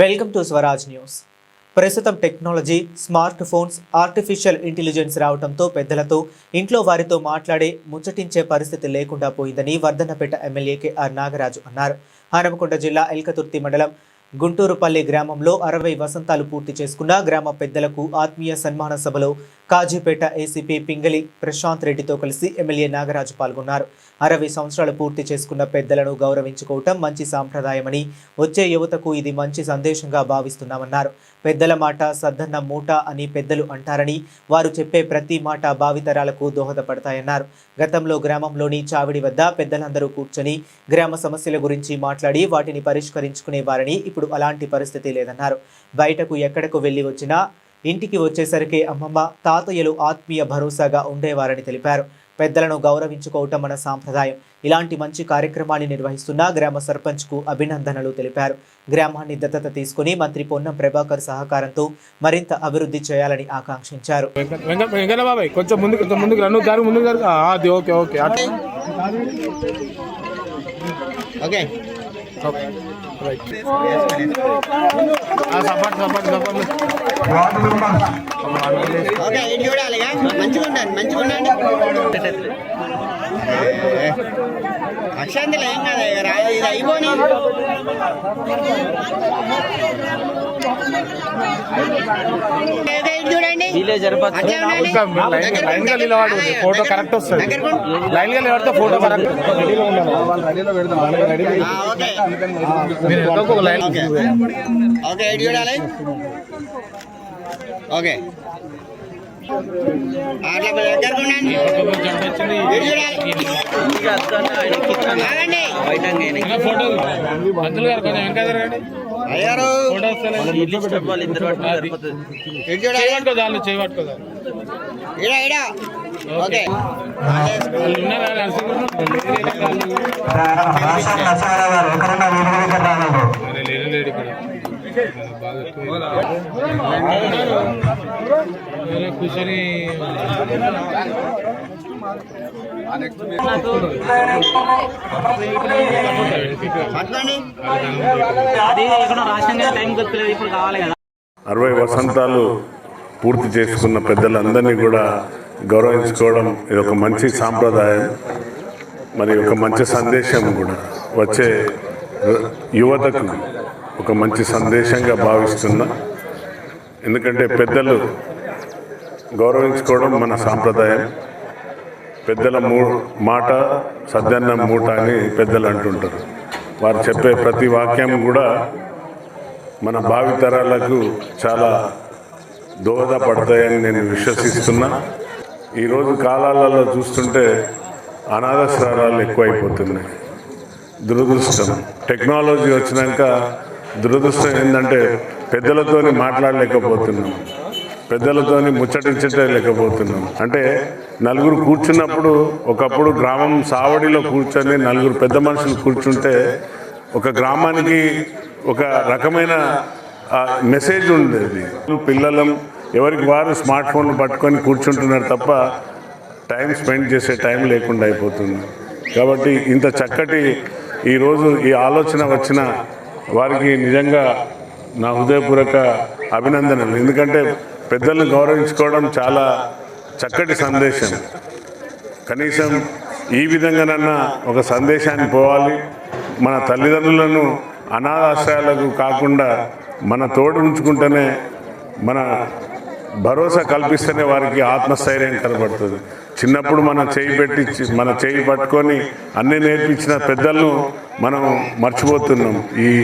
Welcome to Swaraj news. ప్రస్తుతం technology smart phones artificial intelligence రావడంతో పెద్దలతో ఇంట్లో వారితో మాట్లాడే ముచ్చటించే పరిస్థితి లేకుండా పోయిందని వర్ధన్నపేట ఎమ్మెల్యే కెఆర్ నాగరాజు అన్నారు. హనుమకొండ జిల్లా ఎల్కతుర్తి మండలం గుంటూరుపల్లి గ్రామంలో అరవై వసంతాలు పూర్తి చేసుకున్న గ్రామ పెద్దలకు ఆత్మీయ సన్మాన సభలో కాజీపేట ఏసీపీ పింగళి ప్రశాంత్ రెడ్డితో కలిసి ఎమ్మెల్యే నాగరాజు పాల్గొన్నారు. అరవై సంవత్సరాలు పూర్తి చేసుకున్న పెద్దలను గౌరవించుకోవటం మంచి సాంప్రదాయమని వచ్చే యువతకు ఇది మంచి సందేశంగా భావిస్తున్నామన్నారు. పెద్దల మాట సద్దన్న మూట అని పెద్దలు అంటారని వారు చెప్పే ప్రతి మాట భావితరాలకు దోహదపడతాయన్నారు. గతంలో గ్రామంలోని చావిడి వద్ద పెద్దలందరూ కూర్చొని గ్రామ సమస్యల గురించి మాట్లాడి వాటిని పరిష్కరించుకునేవారని ఇప్పుడు అలాంటి పరిస్థితి లేదన్నారు. బయటకు ఎక్కడకు వెళ్ళి వచ్చినా ఇంటికి వచ్చేసరికి అమ్మమ్మ తాతయ్యలు ఆత్మీయ భరోసాగా ఉండేవారని తెలిపారు. పెద్దలను గౌరవించుకోవటం మన సాంప్రదాయం. ఇలాంటి మంచి కార్యక్రమాన్ని నిర్వహిస్తున్న గ్రామ సర్పంచ్కు అభినందనలు తెలిపారు. గ్రామాన్ని దత్తత తీసుకుని మంత్రి పొన్నం ప్రభాకర్ సహకారంతో మరింత అభివృద్ధి చేయాలని ఆకాంక్షించారు. కొంచెం కొంచెం ముందుకు గారు ముందుకు okay. Support support support okay ఇటు చూడాలిగా. మంచిగా ఉండండి మంచిగా ఉండండి అక్షంతలు ఏం కదా ఇది చూడండి. లైన్గా నిలబడు ఫోటో కరెక్ట్ వస్తుంది. లైన్గా నిలబడితే ఫోటో కరెక్ట్. ఓకే ఓకే ఇటు చూడాలి ఓకే అట్లా దగ్గరకు ఉండండి ఫోటో అయ్యారు చేయబట్టుకో ఇడా ఇడా ఓకే కూర్చొని అరవై వసంతాలు పూర్తి చేసుకున్న పెద్దలందరినీ కూడా గౌరవించుకోవడం ఇది ఒక మంచి సాంప్రదాయం. మరి ఒక మంచి సందేశం కూడా. వచ్చే యువతకు ఒక మంచి సందేశంగా భావిస్తున్నా. ఎందుకంటే పెద్దలు గౌరవించుకోవడం మన సాంప్రదాయం. పెద్దల మూ మాట సద్దన్న మూట అని పెద్దలు అంటుంటారు. వారు చెప్పే ప్రతి వాక్యం కూడా మన భావితరాలకు చాలా దోహదపడతాయని నేను విశ్వసిస్తున్నా. ఈరోజు కాలాలలో చూస్తుంటే అనాథశ్రారాలు ఎక్కువైపోతున్నాయి. దురదృష్టం. టెక్నాలజీ వచ్చినాక దురదృష్టం ఏంటంటే పెద్దలతోని మాట్లాడలేకపోతున్నాం. పెద్దలతోని ముచ్చటించటే లేకపోతున్నాం. అంటే నలుగురు కూర్చున్నప్పుడు ఒకప్పుడు గ్రామం సావడిలో కూర్చొని నలుగురు పెద్ద మనుషులు కూర్చుంటే ఒక గ్రామానికి ఒక రకమైన మెసేజ్ ఉండేది. పిల్లలం ఎవరికి వారు స్మార్ట్ ఫోన్లు పట్టుకొని కూర్చుంటున్నారు తప్ప టైం స్పెండ్ చేసే టైం లేకుండా అయిపోతుంది. కాబట్టి ఇంత చక్కటి ఈరోజు ఈ ఆలోచన వచ్చిన వారికి నిజంగా నా హృదయపూర్వక అభినందనలు. ఎందుకంటే పెద్దలను గౌరవించుకోవడం చాలా చక్కటి సందేశం. కనీసం ఈ విధంగానన్నా ఒక సందేశాన్ని పోవాలి. మన తల్లిదండ్రులను అనాథాశ్రయాలకు కాకుండా మన తోడు ఉంచుకుంటేనే మన భరోసా కల్పిస్తేనే వారికి ఆత్మస్థైర్యం కనబడుతుంది. చిన్నప్పుడు మనం చేయి పెట్టి మన చేయి పట్టుకొని అన్నీ నేర్పించిన పెద్దలను మనం మర్చిపోతున్నాం. ఈ